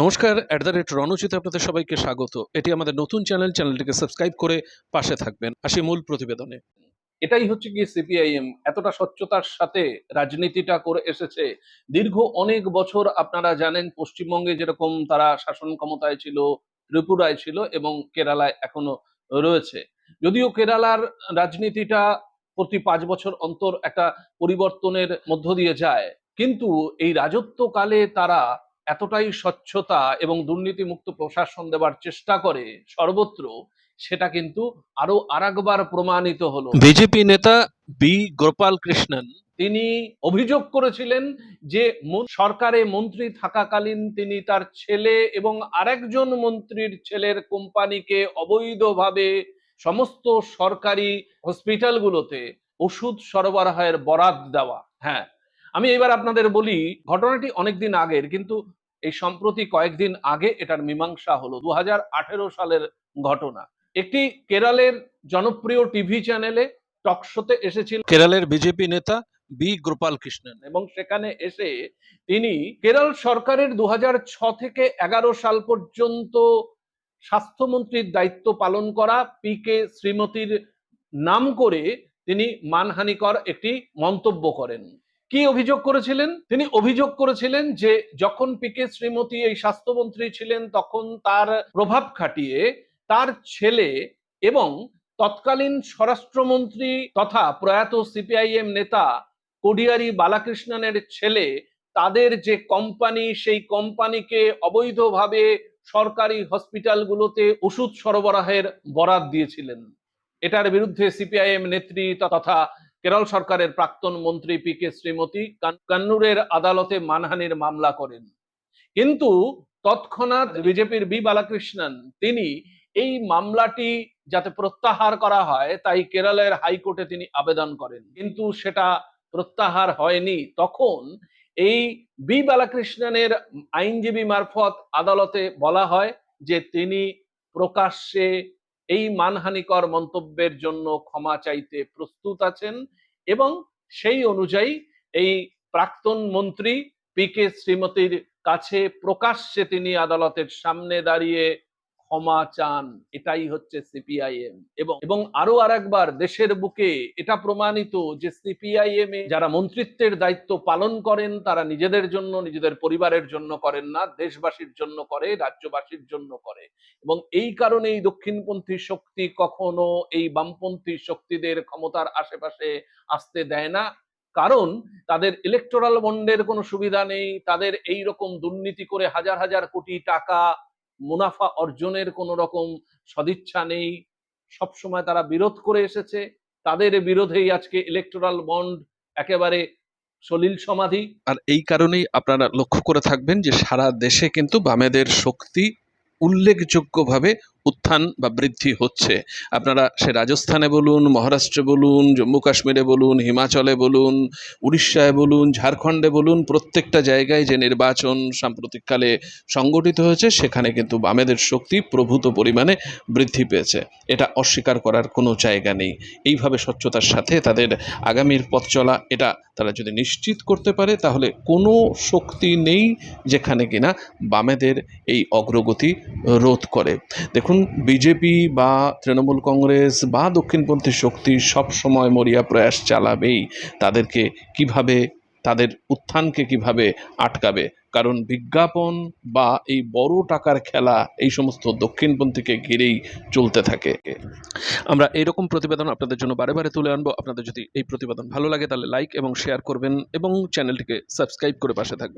নমস্কার at the rate রণজিতে আপনাদের সবাইকে স্বাগত। এটি আমাদের নতুন চ্যানেল চ্যানেলটিকে সাবস্ক্রাইব করে পাশে থাকবেন। আসি মূল প্রতিবেদনে। এটাই হচ্ছে কি সিপিআইএম এতটা স্বচ্ছতার সাথে রাজনীতিটা করে এসেছে। দীর্ঘ অনেক বছর আপনারা জানেন, পশ্চিমবঙ্গে যেরকম তারা শাসন ক্ষমতায় ছিল, ত্রিপুরায় ছিল এবং কেরালায় এখনও রয়েছে। যদিও কেরালার রাজনীতিটা প্রতি পাঁচ বছর অন্তর একটা পরিবর্তনের মধ্য দিয়ে যায়, কিন্তু এই রাজত্বকালে তারা এতটাই স্বচ্ছতা এবং দুর্নীতিমুক্ত প্রশাসন দেওয়ার চেষ্টা করে সর্বত্র সেটা কিন্তু আরও আরেকবার প্রমাণিত হলো। বিজেপি নেতা বি গোপাল কৃষ্ণন। তিনি অভিযোগ করেছিলেন যে সরকারে মন্ত্রী থাকাকালীন তিনি তার ছেলে এবং আরেকজন মন্ত্রীর ছেলের কোম্পানিকে অবৈধভাবে সমস্ত সরকারি হসপিটালগুলোতে ওষুধ সরবরাহের বরাদ দেওয়া। হ্যাঁ আমি এবার আপনাদের বলি ঘটনাটি অনেকদিন আগের কিন্তু এই সম্প্রতি কয়েকদিন আগে এটার মীমাংসা হলো দু হাজার আঠেরো সালের ঘটনা। একটি কেরালের জনপ্রিয় টিভি চ্যানেলে টক শোতে এসেছিল কেরলের বিজেপি নেতা বি. গোপাল কৃষ্ণন এবং সেখানে এসে তিনি কেরল সরকারের দু থেকে এগারো সাল পর্যন্ত স্বাস্থ্যমন্ত্রীর দায়িত্ব পালন করা পি কে শ্রীমতীর নাম করে তিনি মানহানিকর একটি মন্তব্য করেন। কি অভিযোগ করেছিলেন? তিনি অভিযোগ করেছিলেন যে যখন পি কে শ্রীমতী এই স্বাস্থ্যমন্ত্রী ছিলেন, তখন তার প্রভাব খাটিয়ে তার ছেলে এবং তৎকালীন স্বরাষ্ট্রমন্ত্রী তথা প্রয়াত সিপিআইএম নেতা কোডিয়ারি বালাকৃষ্ণনের ছেলে, তাদের যে কোম্পানি, সেই কোম্পানিকে অবৈধভাবে সরকারি হসপিটালগুলোতে ওষুধ সরবরাহের বরাদ দিয়েছিলেন। এটার বিরুদ্ধে সিপিআইএম নেত্রী তথা কেরল সরকারের প্রাক্তন মন্ত্রী পি কে শ্রীমতী কান্নুরের আদালতে মানহানির মামলা করেন। কিন্তু তৎক্ষণাৎ বিজেপির বি বালাকৃষ্ণন, তিনি এই মামলাটি যাতে প্রত্যাহার করা হয়, তাই কেরলের হাইকোর্টে তিনি আবেদন করেন। কিন্তু সেটা প্রত্যাহার হয়নি। তখন এই বি বালাকৃষ্ণনের আইনজীবী মারফত আদালতে বলা হয় যে তিনি প্রকাশ্যে এই মানহানিকর মন্তব্যের জন্য ক্ষমা চাইতে প্রস্তুত আছেন এবং সেই অনুযায়ী এই প্রাক্তন মন্ত্রী পি কে শ্রীমতীর কাছে প্রকাশ্যে তিনি আদালতের সামনে দাঁড়িয়ে ক্ষমা চান, এটাই হচ্ছে সিপিআইএম। এবং এবং আরও আরেকবার, দেশের বুকে এটা প্রমাণিত যে সিপিআইএম এ যারা মন্ত্রিত্বের দায়িত্ব পালন করেন, তারা নিজেদের জন্য, নিজেদের পরিবারের জন্য করেন না, দেশবাসীর জন্য করে, রাজ্যবাসীর জন্য করে। এবং এই কারণেই দক্ষিণপন্থী শক্তি কখনো এই বামপন্থী শক্তিদের ক্ষমতার আশেপাশে আসতে দেয় না। কারণ, তাদের ইলেকটোরাল বন্ডের কোনো সুবিধা নেই, তাদের এই রকম দুর্নীতি করে হাজার হাজার কোটি টাকা মুনাফা অর্জনের কোনো রকম সদিচ্ছা নেই। সবসময় তারা বিরোধ করে এসেছে। তাদের বিরোধেই আজকে ইলেকটোরাল বন্ড একেবারে সলিল সমাধি। আর এই কারণেই আপনারা লক্ষ্য করে থাকবেন যে সারা দেশে কিন্তু বামেদের শক্তি উল্লেখযোগ্যভাবে উত্থান বা বৃদ্ধি হচ্ছে। আপনারা সে রাজস্থানে বলুন, মহারাষ্ট্রে বলুন, জম্মু কাশ্মীরে বলুন, হিমাচলে বলুন, উড়িষ্যায় বলুন, ঝাড়খণ্ডে বলুন, প্রত্যেকটা জায়গায় যে নির্বাচন সাম্প্রতিককালে সংগঠিত হয়েছে, সেখানে কিন্তু বামেদের শক্তি প্রভূত পরিমাণে বৃদ্ধি পেয়েছে। এটা অস্বীকার করার কোনো জায়গা নেই। এইভাবে স্বচ্ছতার সাথে তাদের আগামীর পথ চলা, এটা তারা যদি নিশ্চিত করতে পারে, তাহলে কোনো শক্তি নেই যেখানে কিনা বামেদের এই অগ্রগতি রোধ করে। দেখুন বিজেপি বা তৃণমূল কংগ্রেস বা দক্ষিণপন্থী শক্তি সব সময় মরিয়া প্রয়াস চালাবেই। তাদেরকে কীভাবে, তাদের উত্থানকে কীভাবে আটকাবে? কারণ বিজ্ঞাপন বা এই বড় টাকার খেলা, এই সমস্ত দক্ষিণপন্থীকে ঘিরেই চলতে থাকে। আমরা এরকম প্রতিবেদন আপনাদের জন্য বারে বারে তুলে আনব। আপনাদের যদি এই প্রতিবেদন ভালো লাগে, তাহলে লাইক এবং শেয়ার করবেন এবং চ্যানেলটিকে সাবস্ক্রাইব করে পাশে থাকবেন।